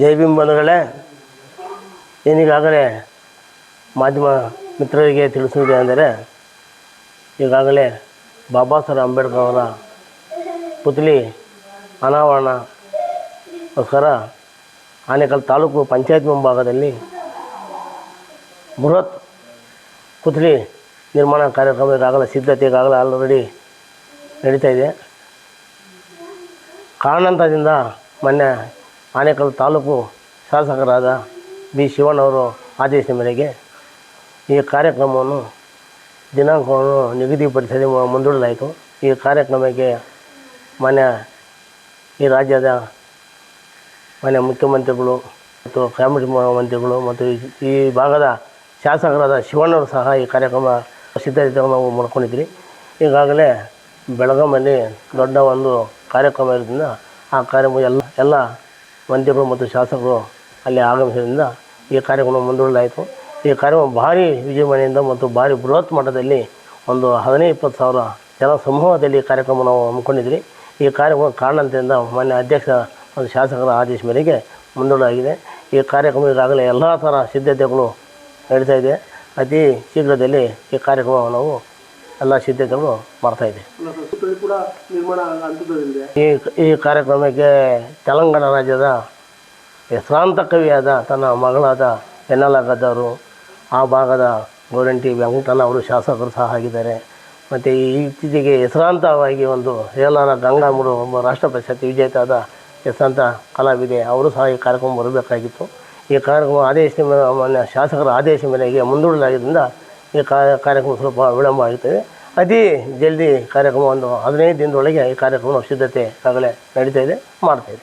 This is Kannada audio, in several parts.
ಜೈ ಭೀಮ್ ಬಂಧುಗಳೇ ಏನೀಗಾಗಲೇ ಮಾಧ್ಯಮ ಮಿತ್ರರಿಗೆ ತಿಳಿಸುವುದೇ ಅಂದರೆ, ಈಗಾಗಲೇ ಬಾಬಾ ಸಾಹೇಬ್ ಅಂಬೇಡ್ಕರ್ ಅವರ ಪುತ್ಲಿ ಅನಾವರಣಕ್ಕೋಸ್ಕರ ಆನೇಕಲ್ ತಾಲೂಕು ಪಂಚಾಯತ್ ಮುಂಭಾಗದಲ್ಲಿ ಬೃಹತ್ ಪುತ್ಲಿ ನಿರ್ಮಾಣ ಕಾರ್ಯಕ್ರಮ ಈಗಾಗಲೇ ಸಿದ್ಧತೆ ಈಗಾಗಲೇ ಆಲ್ರೆಡಿ ನಡೀತಾ ಇದೆ. ಕಾರಣಾಂತರದಿಂದ ಮೊನ್ನೆ ಆನೇಕಲ್ ತಾಲೂಕು ಶಾಸಕರಾದ ಬಿ ಶಿವಣ್ಣವರು ಆದೇಶದ ಮೇರೆಗೆ ಈ ಕಾರ್ಯಕ್ರಮವನ್ನು ದಿನಾಂಕವನ್ನು ನಿಗದಿಪಡಿಸದೆ ಮು- ಮುಂದೂಡಲಾಯಿತು. ಈ ಕಾರ್ಯಕ್ರಮಕ್ಕೆ ಮಾನ್ಯ ಈ ರಾಜ್ಯದ ಮಾನ್ಯ ಮುಖ್ಯಮಂತ್ರಿಗಳು ಮತ್ತು ಕ್ಯಾಬಿನೆಟ್ ಮಂತ್ರಿಗಳು ಮತ್ತು ಈ- ಭಾಗದ ಶಾಸಕರಾದ ಶಿವಣ್ಣವರು ಸಹ ಈ ಕಾರ್ಯಕ್ರಮ ಸಿದ್ಧತೆ ನಾವು ಮಾಡ್ಕೊಂಡಿದ್ರಿ ಈಗಾಗಲೇ ಬೆಳಗಾಮಲ್ಲಿ ದೊಡ್ಡ ಒಂದು ಕಾರ್ಯಕ್ರಮ ಇರೋದ್ರಿಂದ ಆ ಕಾರ್ಯಕ್ರಮ ಎಲ್ಲ ಎಲ್ಲ ಮಂತ್ರಿಗಳು ಮತ್ತು ಶಾಸಕರು ಅಲ್ಲಿ ಆಗಮಿಸಿದ್ದರಿಂದ ಈ ಕಾರ್ಯಕ್ರಮ ಮುಂದೂಡಲಾಯಿತು. ಈ ಕಾರ್ಯಕ್ರಮ ಭಾರಿ ವಿಜೃಂಭಣೆಯಿಂದ ಮತ್ತು ಭಾರಿ ಬೃಹತ್ ಮಟ್ಟದಲ್ಲಿ ಒಂದು ಹದಿನೈದು ಇಪ್ಪತ್ತು ಸಾವಿರ ಜನ ಸಮೂಹದಲ್ಲಿ ಈ ಕಾರ್ಯಕ್ರಮ ನಾವು ಹಮ್ಮಿಕೊಂಡಿದ್ವಿ. ಈ ಕಾರ್ಯಕ್ರಮ ಕಾರಣದಿಂದ ಮಾನ್ಯ ಅಧ್ಯಕ್ಷ ಮತ್ತು ಶಾಸಕರ ಆದೇಶ ಮೇರೆಗೆ ಮುಂದೂಡಲಾಗಿದೆ. ಈ ಕಾರ್ಯಕ್ರಮ ಈಗಾಗಲೇ ಎಲ್ಲ ಥರ ಸಿದ್ಧತೆಗಳು ನಡೀತಾ ಇದೆ. ಅತಿ ಶೀಘ್ರದಲ್ಲಿ ಈ ಕಾರ್ಯಕ್ರಮ ನಾವು ಎಲ್ಲ ಸಿದ್ಧತೆಗಳು ಮಾಡ್ತಾ ಇದೆ. ಈ ಈ ಕಾರ್ಯಕ್ರಮಕ್ಕೆ ತೆಲಂಗಾಣ ರಾಜ್ಯದ ಹೆಸರಾಂತ ಕವಿಯಾದ ತನ್ನ ಮಗಳಾದ ಎನ್ನಲ ಗದ್ದವರು ಆ ಭಾಗದ ಗೋರಂಟಿ ವೆಂಕಟಣ್ಣ ಅವರು ಶಾಸಕರು ಸಹ ಆಗಿದ್ದಾರೆ. ಮತ್ತು ಈ ಇತ್ತೀಚೆಗೆ ಹೆಸರಾಂತವಾಗಿ ಒಂದು ಹೇಲಾರ ಗಂಗಾಮೂರು ಒಬ್ಬ ರಾಷ್ಟ್ರ ಪ್ರಶಸ್ತಿ ವಿಜೇತಾದ ಹೆಸರಾಂತ ಕಲಾವಿದೆ ಅವರು ಸಹ ಈ ಕಾರ್ಯಕ್ರಮ ಬರಬೇಕಾಗಿತ್ತು. ಈ ಕಾರ್ಯಕ್ರಮ ಆದೇಶದ ಮೇಲೆ ಮಾನ್ಯ ಶಾಸಕರ ಆದೇಶ ಮೇರೆಗೆ ಮುಂದೂಡಲಾಗಿದ್ದರಿಂದ ಈ ಕಾರ್ಯಕ್ರಮ ಸ್ವಲ್ಪ ವಿಳಂಬ ಆಗುತ್ತದೆ ಅತಿ ಜಲ್ದಿ ಕಾರ್ಯಕ್ರಮ ಒಂದು ಹದಿನೈದು ದಿನದೊಳಗೆ ಈ ಕಾರ್ಯಕ್ರಮ ಸಿದ್ಧತೆ ಆಗಲೇ ನಡೀತಾ ಇದೆ ಮಾಡ್ತಾ ಇದೆ.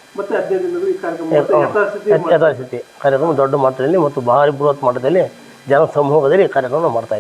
ಯಥಾಸ್ಥಿತಿ ಕಾರ್ಯಕ್ರಮ ದೊಡ್ಡ ಮಟ್ಟದಲ್ಲಿ ಮತ್ತು ಭಾರಿ ಬೃಹತ್ ಮಟ್ಟದಲ್ಲಿ ಜನ ಸಮೂಹದಲ್ಲಿ ಈ ಕಾರ್ಯಕ್ರಮ ಮಾಡ್ತಾ